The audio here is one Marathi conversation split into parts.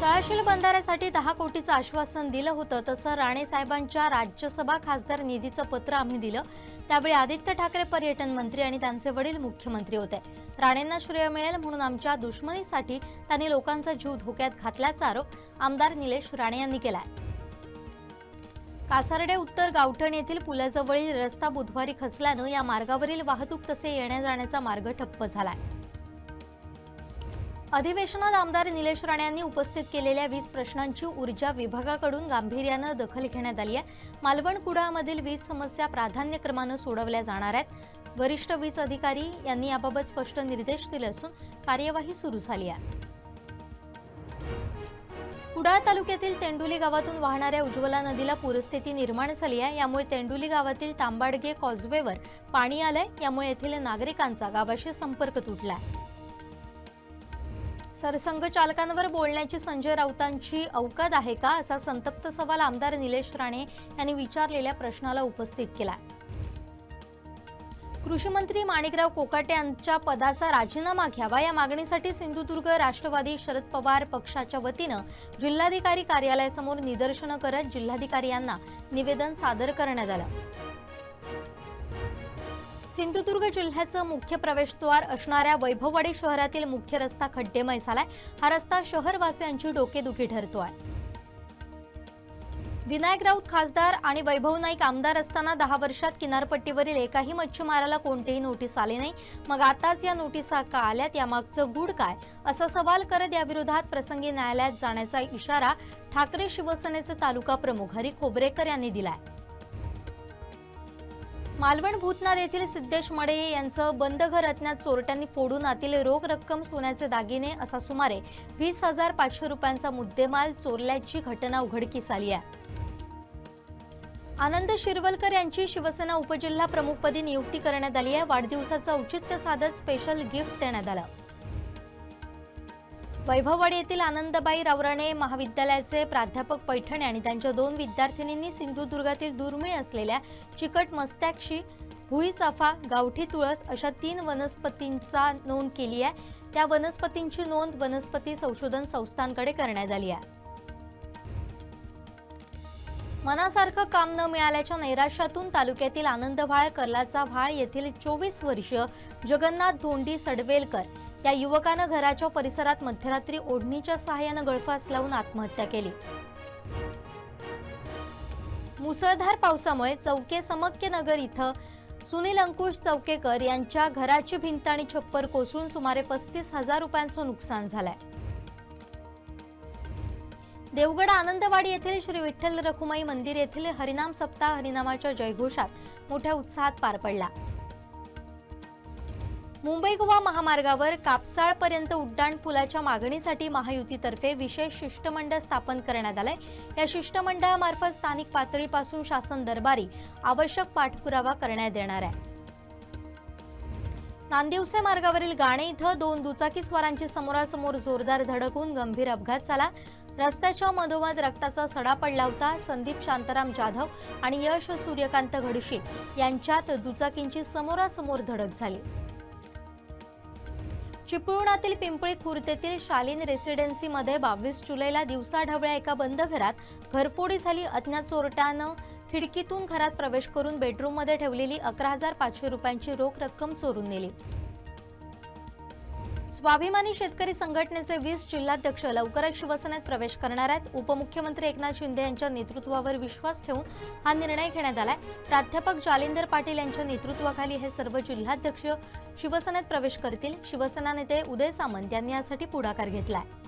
तळाशील बंधाऱ्यासाठी दहा कोटीचं आश्वासन दिलं होतं. तसं राणेसाहेबांच्या राज्यसभा खासदार निधीचं पत्र आम्ही दिलं. त्यावेळी आदित्य ठाकरे पर्यटन मंत्री आणि त्यांचे वडील मुख्यमंत्री होते. राणेंना श्रेय मिळेल म्हणून आमच्या दुश्मनीसाठी त्यांनी लोकांचा जीव धोक्यात घातल्याचा आरोप आमदार निलेश राणे यांनी केलाय. कासारडे उत्तर गावठण येथील पुलाजवळील रस्ता बुधवारी खचल्यानं या मार्गावरील वाहतूक तसे येण्या जाण्याचा मार्ग ठप्प झालाय. अधिवेशनात आमदार निलेश राणे यांनी उपस्थित केलेल्या वीज प्रश्नांची ऊर्जा विभागाकडून गांभीर्यानं दखल घेण्यात आली आहे. मालवण कुडाळमधील वीज समस्या प्राधान्यक्रमानं सोडवल्या जाणार आहेत. वरिष्ठ वीज अधिकारी यांनी याबाबत स्पष्ट निर्देश दिले असून कार्यवाही सुरू झाली आहे. कुडाळ तालुक्यातील तेंडुली गावातून वाहणाऱ्या उज्ज्वला नदीला पूरस्थिती निर्माण झाली आहे. यामुळे तेंडुली गावातील तांबाडगे कॉजवेवर पाणी आलंय. यामुळे येथील नागरिकांचा गावाशी संपर्क तुटला आहे सरसंघचालकांवर बोलण्याची संजय राऊतांची अवकाद आहे का असा संतप्त सवाल आमदार निलेश राणे यांनी विचारलेल्या प्रश्नाला उपस्थित केला कृषी मंत्री माणिकराव कोकाटे यांच्या पदाचा राजीनामा घ्यावा या मागणीसाठी सिंधुदुर्ग राष्ट्रवादी शरद पवार पक्षाच्या वतीनं जिल्हाधिकारी कार्यालयासमोर निदर्शनं करत जिल्हाधिकारी यांना निवेदन सादर करण्यात आलं. सिंधुदुर्ग जिल्ह्याचं मुख्य प्रवेशद्वार असणाऱ्या वैभववाडी शहरातील मुख्य रस्ता खड्डेमय झालाय. हा रस्ता शहरवासियांची डोकेदुखी ठरतो आहे विनायक राऊत खासदार आणि वैभव नाईक आमदार असताना दहा वर्षात किनारपट्टीवरील एकाही मच्छीमाराला कोणतीही नोटीस आली नाही. मग आताच या नोटिसा का आल्यात? यामागचं गूढ काय? असा सवाल करत याविरोधात प्रसंगी न्यायालयात जाण्याचा इशारा ठाकरे शिवसेनेचे तालुका प्रमुख हरी खोबरेकर यांनी दिलाय. मालवण भूतनाथ येथील सिद्धेश मडे यांचं बंद घर अज्ञात चोरट्यांनी फोडून आतील रोख रक्कम सोन्याचे दागिने असा सुमारे वीस हजार पाचशे रुपयांचा मुद्देमाल चोरल्याची घटना उघडकीस आली आहे. आनंद शिरवलकर यांची शिवसेना उपजिल्हा प्रमुखपदी नियुक्ती करण्यात आली आहे. वाढदिवसाचं औचित्य साधत स्पेशल गिफ्ट देण्यात आलं. वैभववाडी येथील आनंदबाई रावराणे महाविद्यालयाचे प्राध्यापक पैठणे आणि त्यांच्या दोन विद्यार्थिनींनी सिंधुदुर्गातील दुर्मिळ असलेल्या चिकट मस्त्याक्षी भुई चाफा गावठी तुळस अशा तीन वनस्पतींचा नोंद केली आहे. त्या वनस्पतींची नोंद वनस्पती संशोधन संस्थांकडे करण्यात आली आहे. मनासारखं काम न मिळाल्याच्या नैराश्यातून तालुक्यातील आनंदभाळ कर्लाचा व्हाळ येथील चोवीस वर्षीय जगन्नाथ धोंडी सडवेलकर या युवकानं घराच्या परिसरात मध्यरात्री ओढणीच्या सहाय्यानं गळफास लावून आत्महत्या केली. मुसळधार पावसामुळे चौके समक्य नगर इथं सुनील अंकुश चौकेकर यांच्या घराची भिंत आणि छप्पर कोसळून सुमारे पस्तीस हजार रुपयांचं नुकसान झालंय. देवगड आनंदवाडी येथील श्री विठ्ठल रखुमाई मंदिर येथील हरिनाम सप्ताह हरिनामाच्या जयघोषात मोठ्या उत्साहात पार पडला. मुंबई गोवा महामार्गावर कापसाळपर्यंत उड्डाण पुलाच्या मागणीसाठी महायुतीतर्फे विशेष शिष्टमंडळ स्थापन करण्यात आलंय. या शिष्टमंडळामार्फत स्थानिक पातळीपासून शासन दरबारी आवश्यक पाठपुरावा करण्यात येणार आहे. नांदिवसे मार्गावरील गाणे इथं दोन दुचाकीस्वारांची समोरासमोर जोरदार धडक होऊन गंभीर अपघात झाला. रस्त्याच्या मधोमध रक्ताचा सडा पडला होता. संदीप शांताराम जाधव आणि यश सूर्यकांत घडशी यांच्यात दुचाकींची समोरासमोर धडक झाली. चिपळुणातील पिंपळी खुर्द येथील शालीन रेसिडेन्सीमध्ये बावीस जुलैला दिवसाढवळ्या एका बंद घरात घरफोडी झाली. अज्ञात चोरट्यानं खिडकीतून घरात प्रवेश करून बेडरूममध्ये ठेवलेली अकरा हजार पाचशे रुपयांची रोख रक्कम चोरून नेली. स्वाभिमानी शेतकरी संघटनेचे वीस जिल्हाध्यक्ष लवकरच शिवसेनेत प्रवेश करणार आहेत. उपमुख्यमंत्री एकनाथ शिंदे यांच्या नेतृत्वावर विश्वास ठेवून हा निर्णय घेण्यात आलाय. प्राध्यापक जालिंदर पाटील यांच्या नेतृत्वाखाली हे सर्व जिल्हाध्यक्ष शिवसेनेत प्रवेश करतील. शिवसेना नेते उदय सामंत यांनी यासाठी पुढाकार घेतलाय.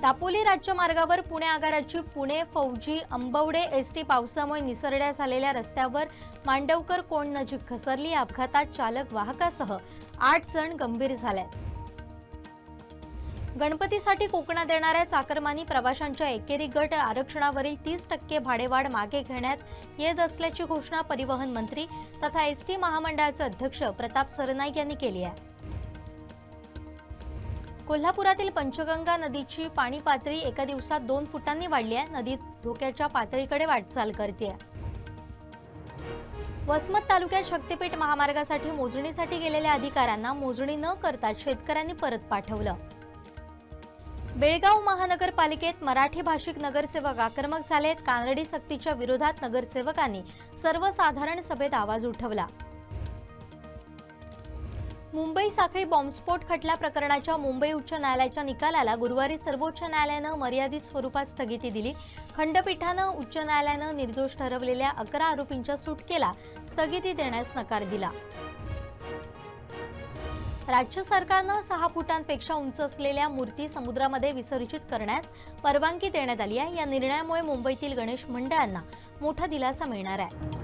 दापोली राज्य मार्गावर पुणे आगाराची पुणे फौजी अंबवडे एसटी पावसामुळे निसरड्या झालेल्या रस्त्यावर मांडवकर कोण नजीक घसरली या अपघातात चालक वाहकासह आठ जण गंभीर झालेत गणपतीसाठी कोकणात येणाऱ्या चाकरमानी प्रवाशांच्या एकेरी गट आरक्षणावरील तीस टक्के भाडेवाढ मागे घेण्यात येत असल्याची घोषणा परिवहन मंत्री तथा एसटी महामंडळाचे अध्यक्ष प्रताप सरनाईक यांनी केली आहे. कोल्हापुरातील पंचगंगा नदीची पाणी पातळी एका दिवसात दोन फुटांनी वाढली आहे. नदी धोक्याच्या पातळीकडे वाटचाल करते वसमत तालुक्यात शक्तीपीठ महामार्गासाठी मोजणीसाठी गेलेल्या अधिकाऱ्यांना मोजणी न करता शेतकऱ्यांनी परत पाठवलं. बेळगाव महानगरपालिकेत मराठी भाषिक नगरसेवक आक्रमक झालेत. कानडी सक्तीच्या विरोधात नगरसेवकांनी सर्वसाधारण सभेत आवाज उठवला. मुंबई साखळी बॉम्बस्फोट खटला प्रकरणाच्या मुंबई उच्च न्यायालयाच्या निकालाला गुरुवारी सर्वोच्च न्यायालयानं मर्यादित स्वरूपात स्थगिती दिली. खंडपीठानं उच्च न्यायालयानं निर्दोष ठरवलेल्या अकरा आरोपींच्या सुटकेला स्थगिती देण्यास नकार दिला. राज्य सरकारनं सहा फुटांपेक्षा उंच असलेल्या मूर्ती समुद्रामध्ये विसर्जित करण्यास परवानगी देण्यात आली आहे. या निर्णयामुळे मुंबईतील गणेश मंडळांना मोठा दिलासा मिळणार आहे.